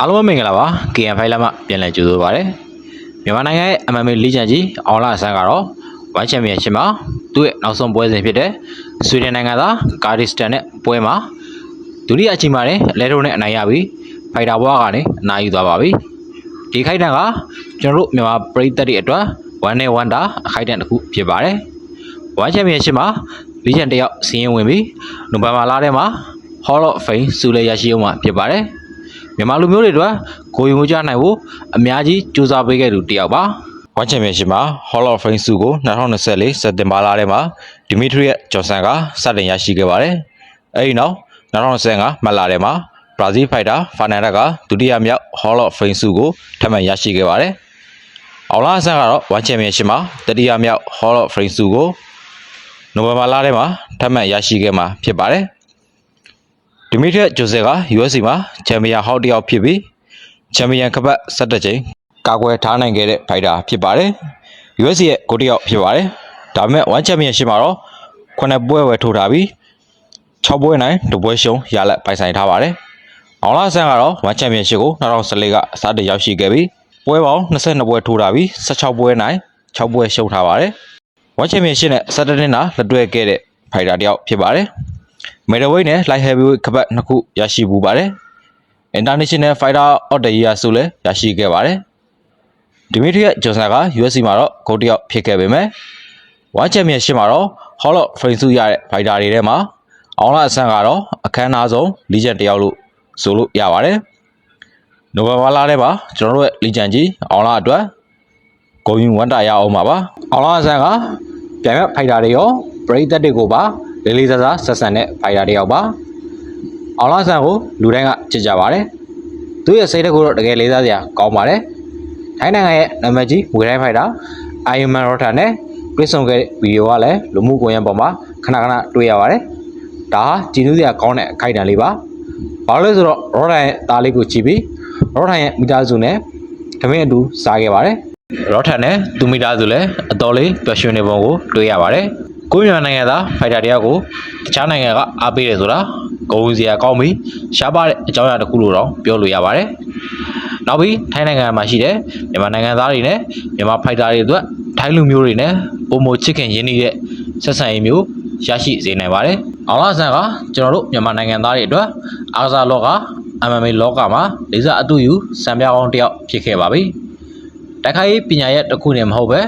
အားလုံးပဲမင်္ဂလာပါ KN ဖိုင်လာမှပြန်လည်ကြိုဆိုပါရစေမြန်မာနိုင်ငံရဲ့ MMA လိကျန်ကြီးအောင်လာဆန်းကတော့ဝမ်ချန်ပီယံရှစ်မှာသူ့ရဲ့နောက်ဆုံးပွဲစဉ်ဖြစ်တဲ့ဆွီဒင်နိုင်ငံသားကာဒီစတန်နဲ့ပွဲမှာဒုတိယအချိန်မှာလည်းလဲထိုးနဲ့အနိုင်ရပြီးဖိုင်တာဘွားကနေအနိုင်ယူသွားပါပြီဒီခိုက်တန်ကကျွန်တော်တို့မြန်မာပရိသတ်တွေအတွက်1နဲ့1တာအခိုက်တန်တစ်ခုဖြစ်ပါတယ်ဝမ်ချန်ပီယံရှစ်မှာလိကျန်တယောက်စီးရင်ဝင်ပြီးနိုဝင်ဘာလထဲမှာ Hall of Fame ဆုလည်းရရှိအောင်မှာဖြစ်ပါတယ် မြန်မာလူမျိုးတွေအတွက်ကိုယ်ယူမှုကြနိုင်ဖို့အများကြီးစူးစမ်းပေးခဲ့သူတစ်ယောက်ပါဝမ်ချန်ပီယံရှစ်မှာ Hall of Fame ဆုကို2024စက်တင်ဘာလထဲမှာဒီမီထရီယက်ဂျွန်ဆန်ကစတင်ရရှိခဲ့ပါတယ်အဲဒီနောက်2025မတ်လထဲမှာဘရာဇီးဖိုက်တာဖာနန်ဒက်ကဒုတိယမြောက် Hall of Fame ဆုကိုထပ်မံရရှိခဲ့ပါတယ်အောင်လာဆန်ကတော့ဝမ်ချန်ပီယံရှစ်မှာတတိယမြောက် Hall of Fame ဆုကိုနိုဝင်ဘာလထဲမှာထပ်မံရရှိခဲ့မှာဖြစ်ပါတယ် ဒီမီထရက်ဂျိုဆက်က UFC မှာချန်ပီယံဟောက်တစ်ယောက်ဖြစ်ပြီးချန်ပီယံကပတ်17ကြိမ်ကာကွယ်ထားနိုင်ခဲ့တဲ့ဖိုက်တာဖြစ်ပါတယ်။ UFC ရဲ့ကိုတစ်ယောက်ဖြစ်ပါတယ်။ဒါပေမဲ့1ချန်ပီယံရှစ်မှာတော့9ပွဲဝယ်ထိုးထားပြီး6ပွဲနိုင်2ပွဲရှုံးရလက်ပိုင်ဆိုင်ထားပါတယ်။အောင်လာဆန်ကတော့1ချန်ပီယံရှစ်ကို2014ကစတင်ရောက်ရှိခဲ့ပြီးပွဲပေါင်း22ပွဲထိုးထားပြီး16ပွဲနိုင်6ပွဲရှုံးထားပါတယ်။1ချန်ပီယံရှစ်နဲ့17နှစ်နာလက်တွဲခဲ့တဲ့ဖိုက်တာတစ်ယောက်ဖြစ်ပါတယ်။ မေဒဝိတ်နဲ့ light heavyweight ကပတ်နှစ်ခုရရှိပူပါတယ်။ International Fighter of the Year ဆုလည်းရရှိခဲ့ပါတယ်။ဒီမီထရီယဂျွန်ဆန်က UFC မှာတော့ဂိုးတစ်ယောက်ဖြစ်ခဲ့ပေမဲ့ဝမ်ချန်ပီယံရှစ်မှာတော့ Hall of Fame ဆုရတဲ့ fighter တွေထဲမှာအောင်လာအဆန်ကတော့အခမ်းအနားဆုံးလီဂျန်တစ်ယောက်လို့ဆိုလို့ရပါတယ်။နိုဝင်ဘာလထဲမှာကျွန်တော်တို့ရဲ့လီဂျန်ကြီးအောင်လာအတွက်ဂုံယူဝန်တာရအောင်ပါပါ။အောင်လာအဆန်ကပြိုင်ဘက် fighter တွေရောပရိသတ်တွေကိုပါ လေးလေးစားစားဆက်ဆံတဲ့ fighter တစ်ယောက်ပါ။အောင်လာဆန်ကိုလူတိုင်းကချစ်ကြပါတယ်။သူ့ရဲ့စိတ်ဓာတ်ကိုတော့တကယ်လေးစားစရာကောင်းပါတယ်။ထိုင်းနိုင်ငံရဲ့နာမည်ကြီးငွေတိုင်း fighter Iron Man Rota နဲ့တွေ့ဆုံခဲ့တဲ့ဗီဒီယိုကလည်းလူမှုကွန်ရက်ပေါ်မှာခဏခဏတွေ့ရပါတယ်။ဒါဟာကြည်နူးစရာကောင်းတဲ့အခိုက်အတန့်လေးပါ။ဘာလို့လဲဆိုတော့ Rota ရဲ့သားလေးကိုကြည့်ပြီး Rota ရဲ့မိသားစုနဲ့တမင်အတူစားခဲ့ပါတယ်။ Rota နဲ့သူမိသားစုလည်းအတော်လေးပျော်ရွှင်နေပုံကိုတွေ့ရပါတယ်။ ကိုမြန်မာနိုင်ငံသားဖိုက်တာတယောက်ကိုတခြားနိုင်ငံကအားပေးတယ်ဆိုတာဂုဏ်ယူစရာကောင်းပြီးရှားပါတဲ့အကြောင်းအရာတစ်ခုလို့တော့ပြောလို့ရပါတယ်။နောက်ပြီးထိုင်းနိုင်ငံမှာရှိတဲ့မြန်မာနိုင်ငံသားတွေနဲ့မြန်မာဖိုက်တာတွေအတွက်ထိုင်းလူမျိုးတွေနဲ့ပုံမချစ်ခင်ရင်းနှီးတဲ့ဆက်ဆံရေးမျိုးရရှိစေနိုင်ပါတယ်။အောင်လာဆန်ကကျွန်တော်တို့မြန်မာနိုင်ငံသားတွေအတွက်အားကစားလောက MMA လောကမှာလေးစားအတူယူစံပြကောင်းတစ်ယောက်ဖြစ်ခဲ့ပါပြီ။တိုက်ခိုက်ရေးပညာရဲ့တစ်ခုနဲ့မဟုတ်ပဲ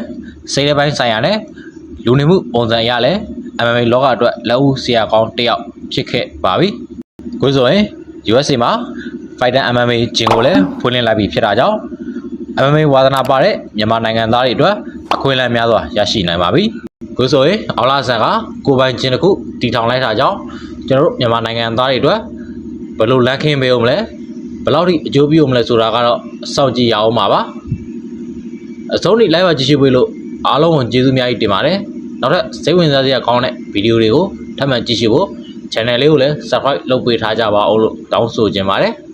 စိတ်ဓာတ်ပိုင်းဆိုင်ရာနဲ့ လူနေမှုပုံစံအရလဲ MMA လောကအတွက်လက်ဦးဆရာကောင်းတစ်ယောက်ဖြစ်ခဲ့ပါပြီ။ကိုယ်ဆိုရင် USA မှာ Fighter MMA ဂျင်ကိုလည်းဖွင့်လှစ်လိုက်ပြီးဖြစ်တာကြောင့် MMA ဝါသနာပါတဲ့မြန်မာနိုင်ငံသားတွေအတွက်အခွင့်အလမ်းများစွာရရှိနိုင်ပါပြီ။ကိုယ်ဆိုရင်အောင်လာဆန်ကကိုယ်ပိုင်ဂျင်တစ်ခုတည်ထောင်လိုက်တာကြောင့်ကျွန်တော်တို့မြန်မာနိုင်ငံသားတွေအတွက်ဘယ်လိုလမ်းခင်းပေးအောင်မလဲဘယ်လောက်ထိအကျိုးပြုအောင်မလဲဆိုတာကတော့စောင့်ကြည့်ရအောင်ပါပါ။အဆုံးထိ live ကြည့်ရှုပေးလို့ အားလုံးကိုကျေးဇူးများကြီးတင်ပါတယ်။နောက်ထပ်စိတ်ဝင်စားစရာကောင်းတဲ့ဗီဒီယိုတွေကိုထပ်မံကြည့်ရှုဖို့ channel လေးကိုလည်း subscribe လုပ်ပေးထားကြပါဦးလို့တောင်းဆိုချင်ပါတယ်။